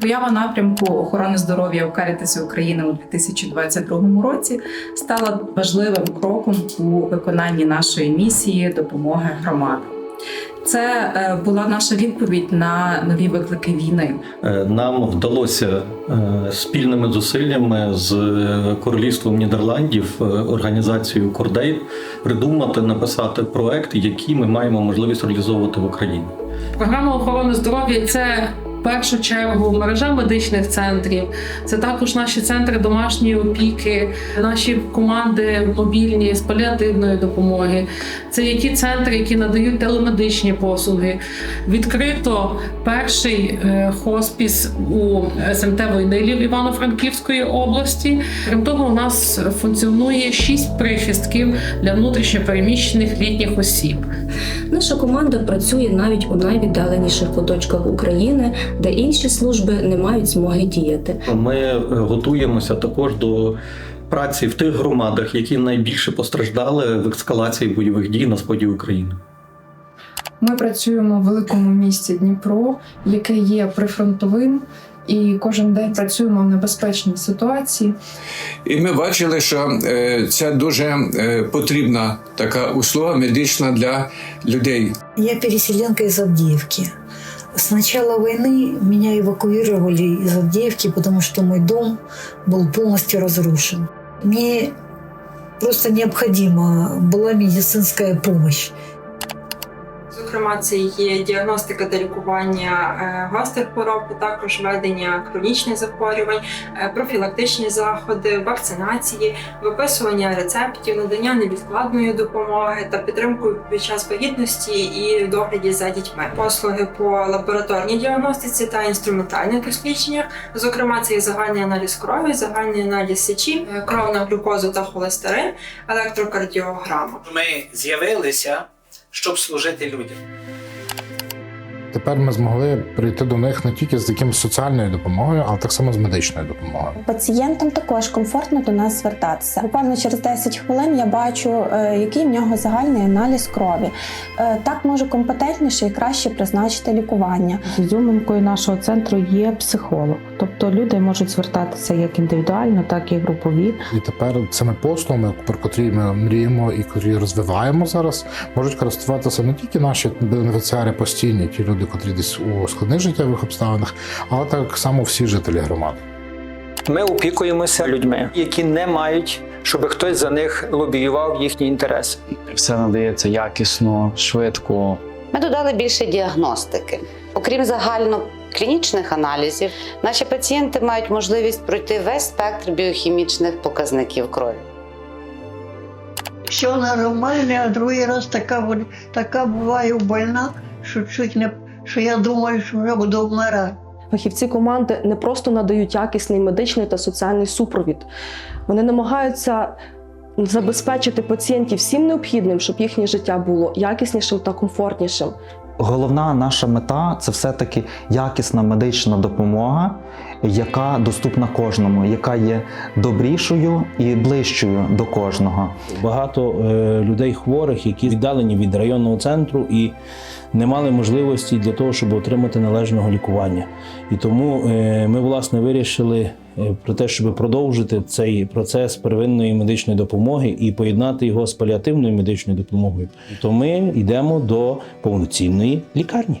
Поява напрямку охорони здоров'я у Карітасі України у 2022 році стала важливим кроком у виконанні нашої місії допомоги громадам. Це е, була наша відповідь на нові виклики війни. Е, Нам вдалося е, спільними зусиллями з Королівством Нідерландів, організацією Кордейт, придумати, написати проект, який ми маємо можливість реалізовувати в Україні. Програма охорони здоров'я це першу чергу мережа медичних центрів. Це також наші центри домашньої опіки, наші команди мобільні з паліативної допомоги. Це є ті центри, які надають телемедичні послуги. Відкрито перший е, хоспіс у СМТ Войнилів Івано-Франківської області. Крім того, у нас функціонує шість прихистків для внутрішньопереміщених літніх осіб. Наша команда працює навіть у найвіддаленіших куточках України, де інші служби не мають змоги діяти. Ми е, готуємося також до праці в тих громадах, які найбільше постраждали в ескалації бойових дій на сході України. Ми працюємо в великому місті Дніпро, яке є прифронтовим, і кожен день працюємо в небезпечній ситуації. І ми бачили, що е, це дуже е, потрібна така услуга медична для людей. Я переселенка из Авдеевки. С начала войны меня эвакуировали из Авдеевки, потому что мой дом был полностью разрушен. Мне просто необходима была медицинская помощь. Зокрема, це є діагностика та лікування е, гострих хвороб, також ведення хронічних захворювань, е, профілактичні заходи, вакцинації, виписування рецептів, надання невідкладної допомоги та підтримку під час вагітності і догляді за дітьми. Послуги по лабораторній діагностиці та інструментальних дослідженнях. Зокрема, це є загальний аналіз крові, загальний аналіз сечі, е, кров на глюкозу та холестерин, електрокардіограма. Ми з'явилися, щоб служити людям. Тепер ми змогли прийти до них не тільки з якимось соціальною допомогою, а так само з медичною допомогою. Пацієнтам також комфортно до нас звертатися. Буквально через 10 хвилин я бачу, е, який в нього загальний аналіз крові. Е, Так можу компетентніше і краще призначити лікування. Ізюминкою нашого центру є психолог, тобто люди можуть звертатися як індивідуально, так і групові. І тепер цими послугами, про котрі ми мріємо і котрі розвиваємо зараз, можуть користуватися не тільки наші бенефіціари постійні, ті люди, котрі десь у складних життєвих обставинах, але так само всі жителі громади. Ми опікуємося людьми, які не мають, щоб хтось за них лобіював їхні інтереси. Все надається якісно, швидко. Ми додали більше діагностики. Окрім загально клінічних аналізів, наші пацієнти мають можливість пройти весь спектр біохімічних показників крові. Все нормально, а другий раз така, така буваю больна, що чуть не що я думаю, що вже буду вмирати. Фахівці команди не просто надають якісний медичний та соціальний супровід. Вони намагаються забезпечити пацієнтів всім необхідним, щоб їхнє життя було якіснішим та комфортнішим. Головна наша мета це все-таки якісна медична допомога, яка доступна кожному, яка є добрішою і ближчою до кожного. Багато е, людей хворих, які віддалені від районного центру і не мали можливості для того, щоб отримати належного лікування. І тому е, ми власне вирішили е, про те, щоб продовжити цей процес первинної медичної допомоги і поєднати його з паліативною медичною допомогою. То ми йдемо до повноцінної лікарні.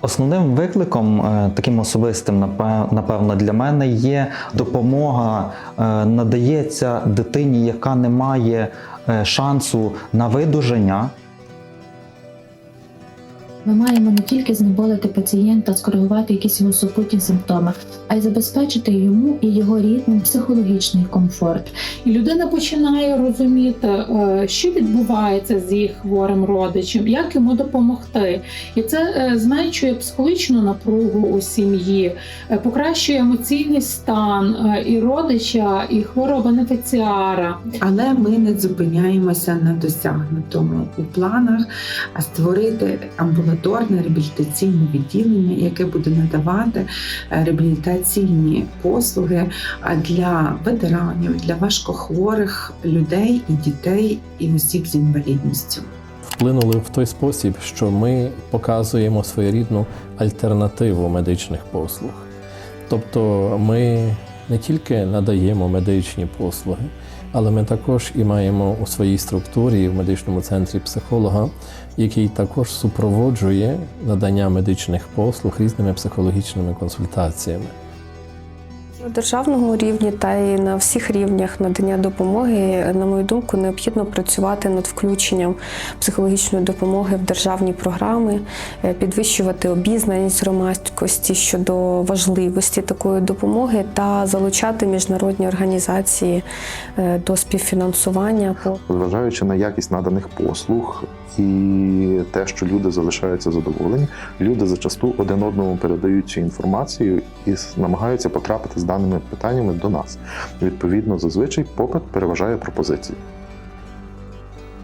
Основним викликом, е, таким особистим, напе- напевно, для мене є допомога, е, надається дитині, яка не має е, шансу на видуження. Ми маємо не тільки знеболити пацієнта, скоригувати якісь його супутні симптоми, а й забезпечити йому і його рідним психологічний комфорт. І людина починає розуміти, е, що відбувається з їх хворим родичем, як йому допомогти. І це е, зменшує психологічну напругу у сім'ї, е, покращує емоційний стан і родича, і хворого бенефіціара. Але ми не зупиняємося на досягнутому у планах створити амбулаторне реабілітаційне відділення, яке буде надавати е, реабілітаційні послуги для ветеранів, для важкохворих людей і дітей і осіб з інвалідністю. вплинули в той спосіб, що ми показуємо своєрідну альтернативу медичних послуг. Тобто ми не тільки надаємо медичні послуги, але ми також і маємо у своїй структурі в медичному центрі психолога, який також супроводжує надання медичних послуг різними психологічними консультаціями. Державному рівні та й на всіх рівнях надання допомоги, на мою думку, необхідно працювати над включенням психологічної допомоги в державні програми, е, підвищувати обізнаність громадськості щодо важливості такої допомоги та залучати міжнародні організації е, до співфінансування. Зважаючи на якість наданих послуг і те, що люди залишаються задоволені, люди зачасту один одному передають цю інформацію і намагаються потрапити з даними питаннями до нас. Відповідно, зазвичай попит переважає пропозиції.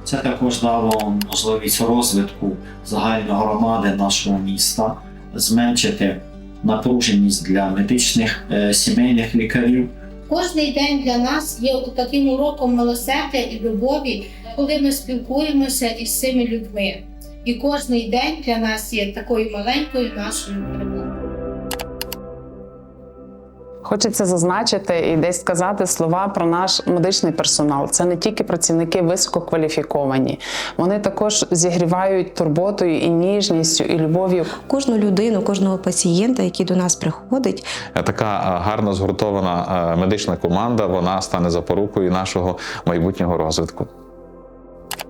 Це також дало можливість розвитку загальної громади нашого міста, зменшити напруженість для медичних е, сімейних лікарів. Кожний день для нас є таким уроком милосердя і любові, коли ми спілкуємося із цими людьми. І кожний день для нас є такою маленькою нашою перемогою. Хочеться зазначити і десь сказати слова про наш медичний персонал. Це не тільки працівники висококваліфіковані, вони також зігрівають турботою і ніжністю, і любов'ю. Кожну людину, кожного пацієнта, який до нас приходить, Така е, гарно згуртована е, медична команда вона стане запорукою нашого майбутнього розвитку.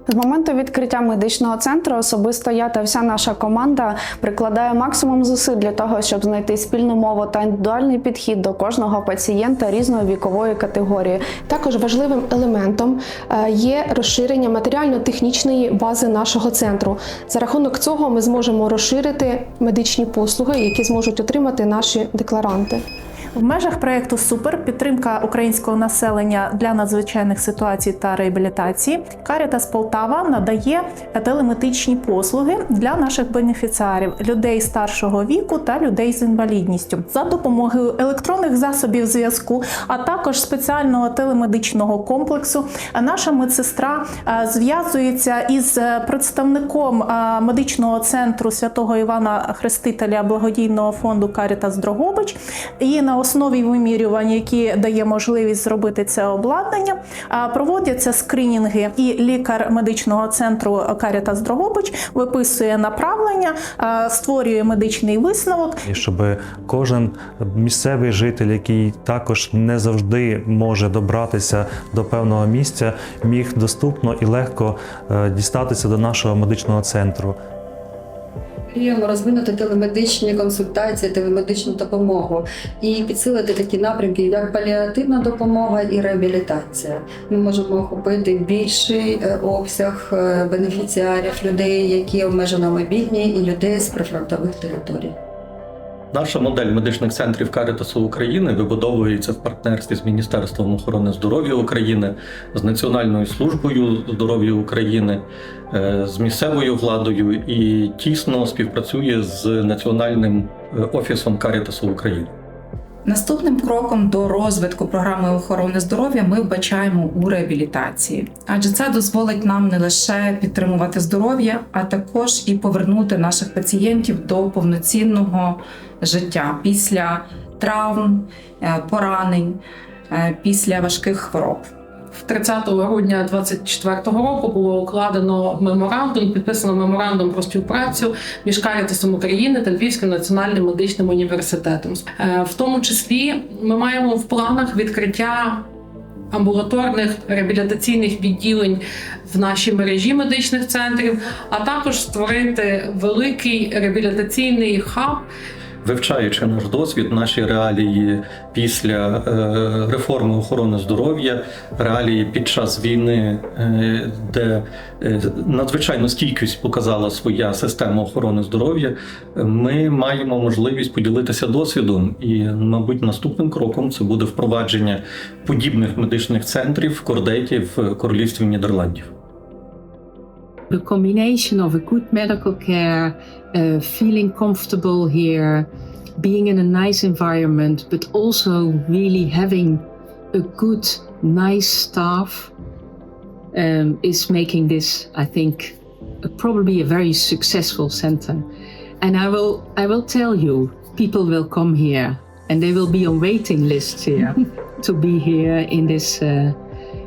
З моменту відкриття медичного центру особисто я та вся наша команда прикладає максимум зусиль для того, щоб знайти спільну мову та індивідуальний підхід до кожного пацієнта різної вікової категорії. Також важливим елементом е, є розширення матеріально-технічної бази нашого центру. За рахунок цього ми зможемо розширити медичні послуги, які зможуть отримати наші декларанти. В межах проєкту Супер підтримка українського населення для надзвичайних ситуацій та реабілітації Карітас Полтава надає телемедичні послуги для наших бенефіціарів людей старшого віку та людей з інвалідністю за допомогою електронних засобів зв'язку, а також спеціального телемедичного комплексу. Наша медсестра е, зв'язується із представником е, медичного центру святого Івана Хрестителя благодійного фонду Карітас Дрогобич і на основі вимірювань, які дає можливість зробити це обладнання, проводяться скринінги, і лікар медичного центру Карітас Дрогобич виписує направлення, створює медичний висновок. І щоб кожен місцевий житель, який також не завжди може добратися до певного місця, міг доступно і легко е, дістатися до нашого медичного центру. Мріємо розвинути телемедичні консультації, телемедичну допомогу і підсилити такі напрямки, як паліативна допомога і реабілітація. Ми можемо охопити більший е, обсяг е, бенефіціарів, людей, які обмежено мобільні, і людей з прифронтових територій. Наша модель медичних центрів Карітасу України вибудовується в партнерстві з Міністерством охорони здоров'я України, з Національною службою здоров'я України, е, з місцевою владою і тісно співпрацює з Національним е, офісом Карітасу України. Наступним кроком до розвитку програми охорони здоров'я ми вбачаємо у реабілітації, адже це дозволить нам не лише підтримувати здоров'я, а також і повернути наших пацієнтів до повноцінного життя після травм, е, поранень, е, після важких хвороб. 30 грудня 2024 року було укладено меморандум, підписано меморандум про співпрацю між Карітасом України та Львівським національним медичним університетом. Е, В тому числі ми маємо в планах відкриття. Амбулаторних реабілітаційних відділень в нашій мережі медичних центрів, а також створити великий реабілітаційний хаб, Вивчаючи наш досвід, наші реалії після е, реформи охорони здоров'я, реалії під час війни, е, де е, надзвичайну стійкість показала своя система охорони здоров'я, ми маємо можливість поділитися досвідом. І, мабуть, наступним кроком це буде впровадження подібних медичних центрів в Кордейті в Королівстві Нідерландів. The combination of a good medical care, uh, feeling comfortable here, being in a nice environment, but also really having a good, nice staff um, is making this, I think, probably a very successful center. And I will, I will tell you, people will come here and they will be on waiting lists here to be here in this, uh,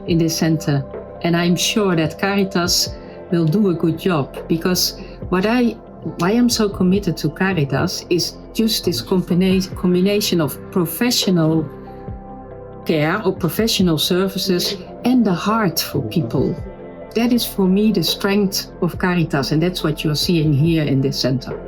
in this center. And I'm sure that Caritas will do a good job because what I why I'm so committed to Caritas is just this combina- combination of professional care or professional services and the heart for people. That is for me the strength of Caritas, and that's what you're seeing here in this center.